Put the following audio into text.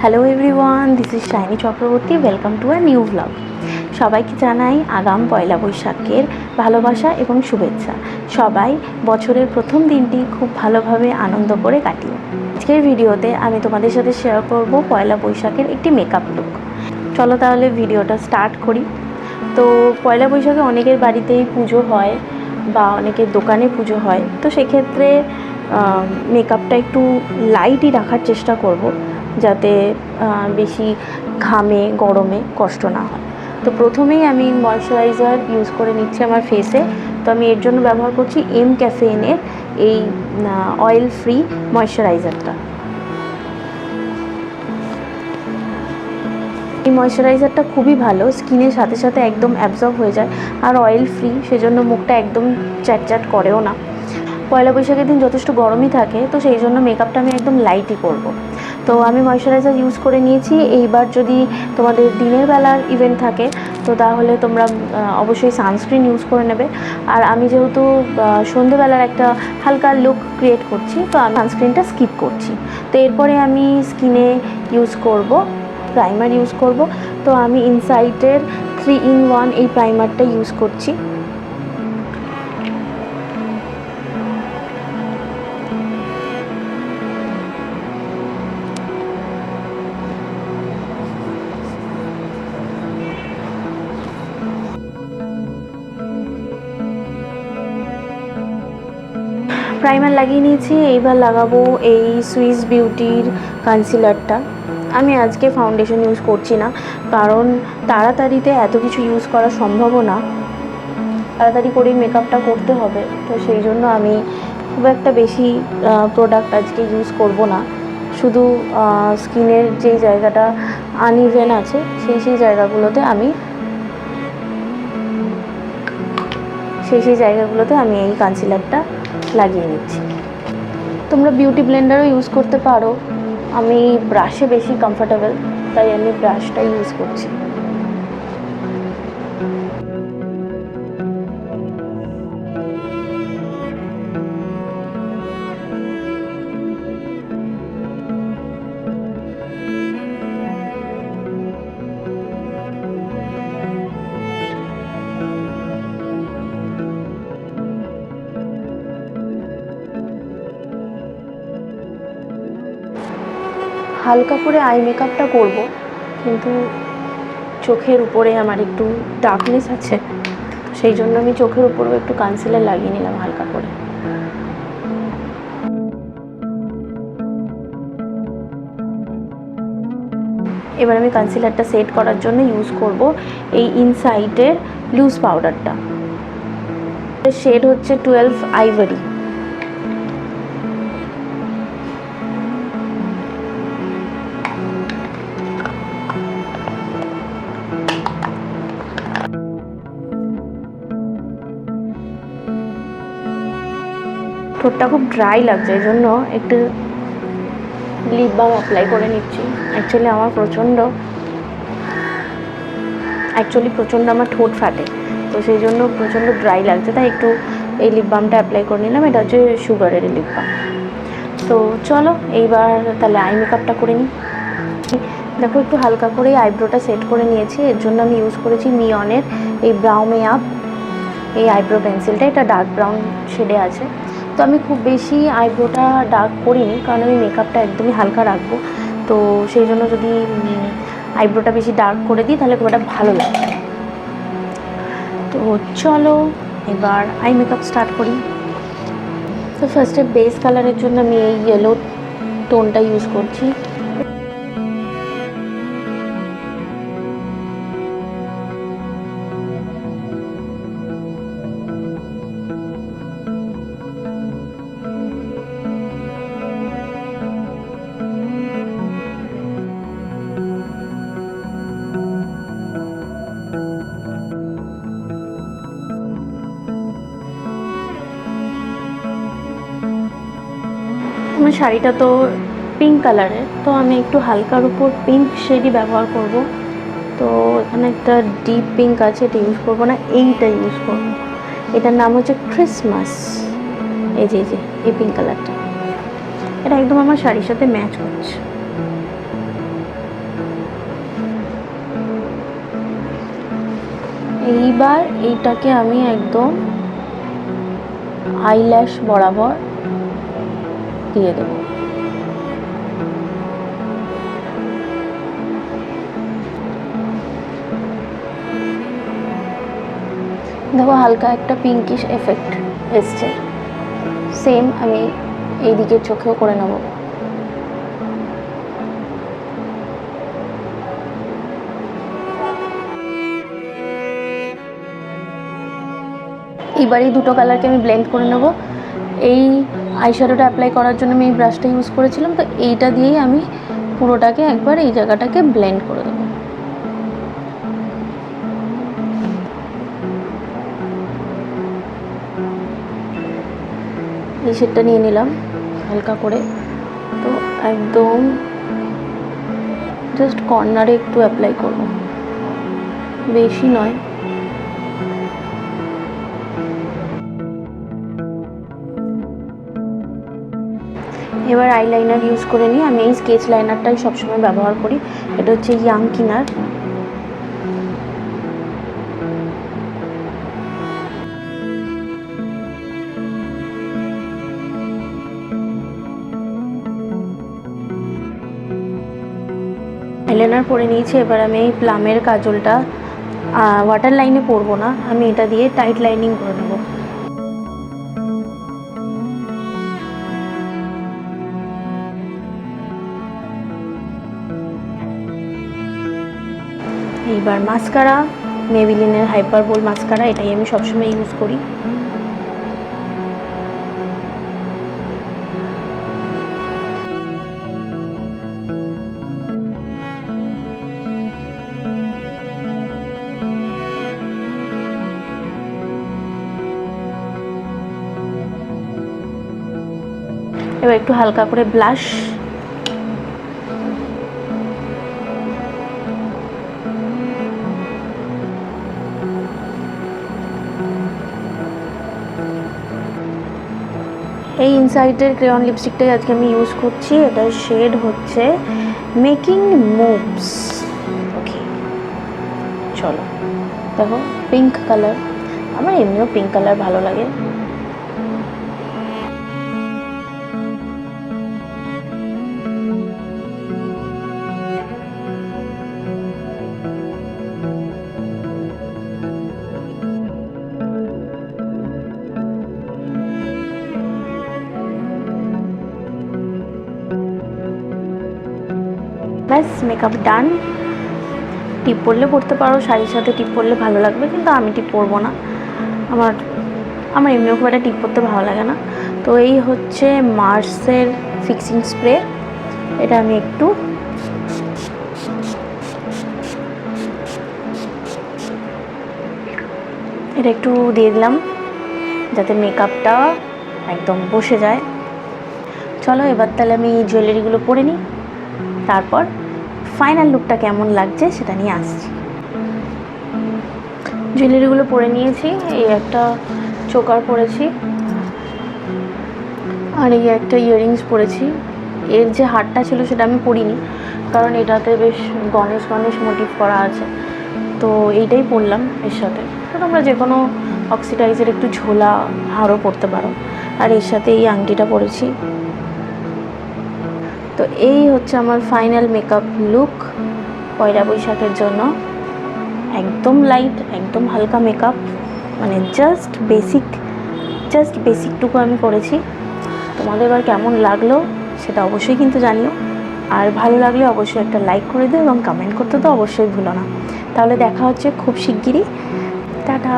Hello everyone this is Shiny Chakraborty welcome to a new blog সবাইকে জানাই আগাম পয়লা বৈশাখের ভালোবাসা এবং শুভেচ্ছা। সবাই বছরের প্রথম দিনটি খুব ভালোভাবে আনন্দ করে কাটিয়ে আজকের ভিডিওতে আমি তোমাদের সাথে শেয়ার করব পয়লা বৈশাখের একটি মেকআপ লুক চলো তাহলে ভিডিওটা স্টার্ট করি। তো পয়লা বৈশাখে অনেকের বাড়িতেই পুজো হয় বা অনেকের দোকানে পুজো হয়। তো সেক্ষেত্রে মেকআপটা একটু লাইটই রাখার চেষ্টা করব। যাতে বেশি ঘামে, গরমে কষ্ট না হয়। তো প্রথমেই আমি ময়শ্চারাইজার ইউজ করে নিচ্ছি আমার ফেসে তো আমি এর জন্য ব্যবহার করছি এম ক্যাফেইনের এই অয়েল ফ্রি ময়শ্চারাইজারটা এই ময়শ্চারাইজারটা খুবই ভালো স্কিনের সাথে সাথে একদম অ্যাবজর্ব হয়ে যায়। আর অয়েল ফ্রি সেজন্য মুখটা একদম চ্যাটচ্যাট করেও না। পয়লা বৈশাখের দিন যথেষ্ট গরমই থাকে, তো সেই জন্য মেকআপটা আমি একদম লাইটই করব। তো আমি ময়শ্চারাইজার ইউজ করে নিয়েছি। এইবার যদি তোমাদের দিনের বেলার ইভেন্ট থাকে, তো তাহলে তোমরা অবশ্যই সানস্ক্রিন ইউজ করে নেবে। আর আমি যেহেতু সন্ধেবেলার একটা হালকা লুক ক্রিয়েট করছি, তো আমি সানস্ক্রিনটা স্কিপ করছি। তো এরপরে আমি স্কিনে ইউজ করব প্রাইমার ইউজ করব। তো আমি ইনসাইটের থ্রি ইন ওয়ান এই প্রাইমারটা ইউজ করছি। প্রাইমার লাগিয়ে নিয়েছি, এইবার লাগাবো এই সুইস বিউটির কনসিলারটা আমি আজকে ফাউন্ডেশন ইউজ করছি না, কারণ তাড়াতাড়িতে এত কিছু ইউজ করা সম্ভবও না। তাড়াতাড়ি করেই মেকআপটা করতে হবে, তো সেই জন্য আমি খুব একটা বেশি প্রোডাক্ট আজকে ইউজ করব না। শুধু স্কিনের যেই জায়গাটা আনইভেন আছে, সেই সেই জায়গাগুলোতে আমি সেই সেই জায়গাগুলোতে আমি এই কনসিলারটা লাগিয়ে নিচ্ছি। তোমরা বিউটি ব্লেন্ডারও ইউজ করতে পারো। আমি ব্রাশে বেশি কমফোর্টেবল তাই আমি ব্রাশটা ইউজ করছি। হালকা করে আই মেকআপটা করব, কিন্তু চোখের উপরে আমার একটু ডার্কনেস আছে, সেই জন্য আমি চোখের উপরেও একটু কনসিলার লাগিয়ে নিলাম হালকা করে। এবার আমি কনসিলারটা সেট করার জন্য ইউজ করব এই ইনসাইটের লুজ পাউডারটা শেড হচ্ছে টুয়েলভ আইভারি ঠোঁটটা খুব ড্রাই লাগছে, এই জন্য একটু লিপ বাম অ্যাপ্লাই করে নিচ্ছি। অ্যাকচুয়ালি আমার প্রচণ্ড অ্যাকচুয়ালি প্রচণ্ড আমার ঠোঁট ফাটে, তো সেই জন্য প্রচণ্ড ড্রাই লাগছে। তাই একটু এই লিপ বামটা অ্যাপ্লাই করে নিলাম, এটা হচ্ছে সুগারের লিপ বাম তো চলো, এইবার তাহলে আই মেকআপটা করে নিই। দেখো একটু হালকা করে আইব্রোটা সেট করে নিয়েছি, এর জন্য আমি ইউজ করেছি মিয়নের এই ব্রাউমে আপ এই আইব্রো পেন্সিলটা এটা ডার্ক ব্রাউন শেডে আছে। তো আমি খুব বেশি আইব্রোটা ডার্ক করিনি, কারণ আমি মেকআপটা একদমই হালকা রাখব। তো সেই জন্য যদি আইব্রোটা বেশি ডার্ক করে দিই, তাহলে খুব একটা ভালো লাগে তো চলো, এবার আই মেকআপ স্টার্ট করি। তো ফার্স্টে বেস কালারের জন্য আমি এই ইয়েলো টোনটা ইউজ করছি। প্রথমে শাড়িটা তো পিঙ্ক কালারের তো আমি একটু হালকার উপর পিঙ্ক শেডই ব্যবহার করব। তো এখানে একটা ডিপ পিঙ্ক আছে, এটা ইউজ করব না, এইটা ইউজ করব। এটার নাম হচ্ছে ক্রিসমাস এই যে এই যে, এই পিঙ্ক কালারটা এটা একদম আমার শাড়ির সাথে ম্যাচ করছে। এইবার এইটাকে আমি একদম আইল্যাশ বরাবর দিয়ে দেবো। দেখো, হালকা একটা পিঙ্কিশ এফেক্ট এসছে। সেম আমি এই দিকের চোখেও করে নেব। এইবার এই দুটো কালারকে আমি ব্লেন্ড করে নেব। এই আইশ্যাডোটা অ্যাপ্লাই করার জন্য আমি এই ব্রাশটা ইউজ করেছিলাম, তো এইটা দিয়েই আমি পুরোটাকে একবার এই জায়গাটাকে ব্লেন্ড করে দেবো। এই শেডটা নিয়ে নিলাম হালকা করে, তো একদম জাস্ট কর্নারে একটু অ্যাপ্লাই করব। বেশি নয়। এবার আইলাইনার ইউজ করে নিই আমি এই স্কেচ লাইনারটাই সবসময় ব্যবহার করি। এটা হচ্ছে ইয়াং কিনার আইলাইনার পরে নিয়েছি, এবার আমি এই প্লামের কাজলটা ওয়াটার লাইনে পরবো না। আমি এটা দিয়ে টাইট লাইনিং করে নেব। এইবার মাস্কারা মেবিলিনের হাইপার বোল মাস্কারা, এটাই আমি সবসময় ইউজ করি। এবার একটু হালকা করে ব্লাশ এই ইনসাইটের ক্রেয়ন লিপস্টিকটাই আজকে আমি ইউজ করছি, এটার শেড হচ্ছে মেকিং মুভস ওকে চলো। দেখো পিঙ্ক কালার আমার এমনিও পিঙ্ক কালার ভালো লাগে। ব্যাস মেকআপ ডান টিপ পরলে পরতে পারো, শাড়ির সাথে টিপ পরলে ভালো লাগবে, কিন্তু আমি টিপ পরবো না। আমার আমার এমনিও খুব একটা টিপ পরতে ভালো লাগে না। তো এই হচ্ছে মার্সের ফিক্সিং স্প্রে এটা আমি একটু এটা একটু দিয়ে দিলাম, যাতে মেকআপটা একদম বসে যায়। চলো, এবার তাহলে আমি জুয়েলারিগুলো পরে নিই। তারপর ফাইনাল লুকটা কেমন লাগছে সেটা নিয়ে আসছি। জুয়েলারিগুলো পরে নিয়েছি, এই একটা চোকার পরেছি, আর এই একটা ইয়াররিংস পরেছি। এর যে হারটা ছিল সেটা আমি পরিনি, কারণ এটাতে বেশ গণেশ গণেশ মোটিভ করা আছে। তো এইটাই পরলাম এর সাথে। তো তোমরা যে কোনো অক্সিডাইজের একটু ঝোলা হারও পরতে পারো। আর এর সাথে এই আংটিটা পরেছি। তো এই হচ্ছে আমার ফাইনাল মেকআপ লুক পয়লা বৈশাখের জন্য। একদম লাইট একদম হালকা মেকআপ মানে জাস্ট বেসিক জাস্ট বেসিকটুকু আমি করেছি। তোমাদের এবার কেমন লাগল সেটা অবশ্যই কিন্তু জানিও। আর ভালো লাগলে অবশ্যই একটা লাইক করে দিও এবং কমেন্ট করতে তো অবশ্যই ভুলো না। তাহলে দেখা হচ্ছে খুব শিগগিরই। টাটা!